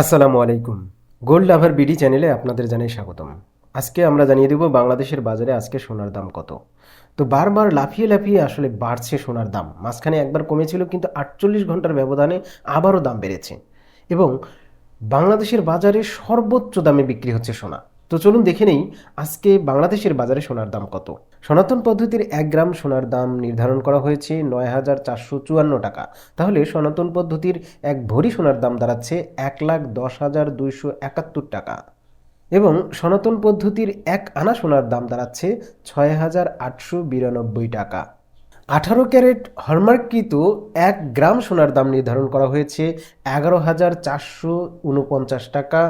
আসসালামু আলাইকুম। গোল্ড লাভার বিডি চ্যানেলে আপনাদের জানাই স্বাগতম। আজকে আমরা জানিয়ে দেব বাংলাদেশের বাজারে আজকে সোনার দাম কত। তো বারবার লাফিয়ে লাফিয়ে আসলে বাড়ছে সোনার দাম। মাঝখানে একবার কমেছিল, কিন্তু আটচল্লিশ ঘণ্টার ব্যবধানে আবারও দাম বেড়েছে। এবং বাংলাদেশের বাজারে সর্বোচ্চ দামে বিক্রি হচ্ছে সোনা। তো চলুন দেখে নেই আজকে বাংলাদেশের বাজারে সোনার দাম কত। সনাতন পদ্ধতির এক গ্রাম সোনার দাম নির্ধারণ করা হয়েছে নয় হাজার চারশো চুয়ান্ন টাকা। তাহলে সনাতন পদ্ধতির এক ভরি সোনার দাম দাঁড়াচ্ছে এক লাখ দশ হাজার দুইশো একাত্তর টাকা। এবং সনাতন পদ্ধতির এক আনা সোনার দাম দাঁড়াচ্ছে ছয় হাজার আটশো বিরানব্বই টাকা। আঠারো ক্যারেট হলমার্ককৃত এক গ্রাম সোনার দাম নির্ধারণ করা হয়েছে এগারো হাজার চারশো উনপঞ্চাশ টাকা।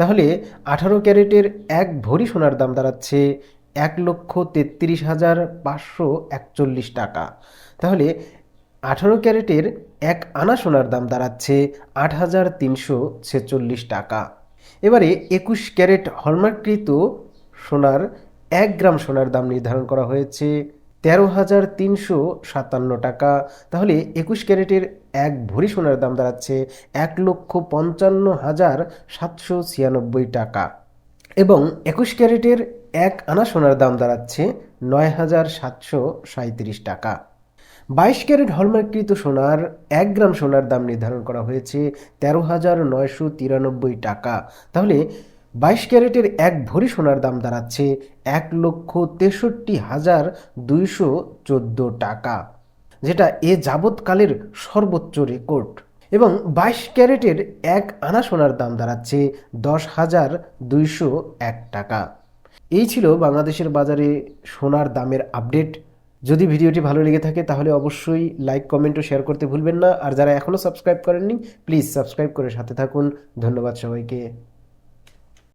তাহলে আঠারো ক্যারেটের এক ভরি সোনার দাম দাঁড়াচ্ছে এক লক্ষ তেত্রিশ হাজার পাঁচশো একচল্লিশ টাকা। তাহলে আঠারো ক্যারেটের এক আনা সোনার দাম দাঁড়াচ্ছে আট হাজার তিনশো ছেচল্লিশ টাকা। এবারে একুশ ক্যারেট হলমার্ককৃত সোনার এক গ্রাম সোনার দাম নির্ধারণ করা হয়েছে তেরো হাজার তিনশো সাতান্ন টাকা। তাহলে একুশ ক্যারেটের এক ভরি সোনার দাম দাঁড়াচ্ছে এক লক্ষ পঞ্চান্ন হাজার সাতশো ছিয়ানব্বই টাকা। এবং একুশ ক্যারেটের এক আনা সোনার দাম দাঁড়াচ্ছে নয় হাজার সাতশো সাঁত্রিশ টাকা। বাইশ ক্যারেট হলমার্ককৃত সোনার এক গ্রাম সোনার দাম নির্ধারণ করা হয়েছে তেরো হাজার নয়শো তিরানব্বই টাকা। তাহলে বাইশ ক্যারেটের এক ভরি সোনার দাম দাঁড়াচ্ছে এক লক্ষ তেষট্টি হাজার দুইশো চোদ্দ টাকা, যেটা এ যাবৎকালের সর্বোচ্চ রেকর্ড। এবং বাইশ ক্যারেটের এক আনা সোনার দাম দাঁড়াচ্ছে দশ হাজার দুইশো এক টাকা। এই ছিল বাংলাদেশের বাজারে সোনার দামের আপডেট। যদি ভিডিওটি ভালো লেগে থাকে তাহলে অবশ্যই লাইক, কমেন্ট ও শেয়ার করতে ভুলবেন না। আর যারা এখনও সাবস্ক্রাইব করেননি, প্লিজ সাবস্ক্রাইব করে সাথে থাকুন। ধন্যবাদ সবাইকে।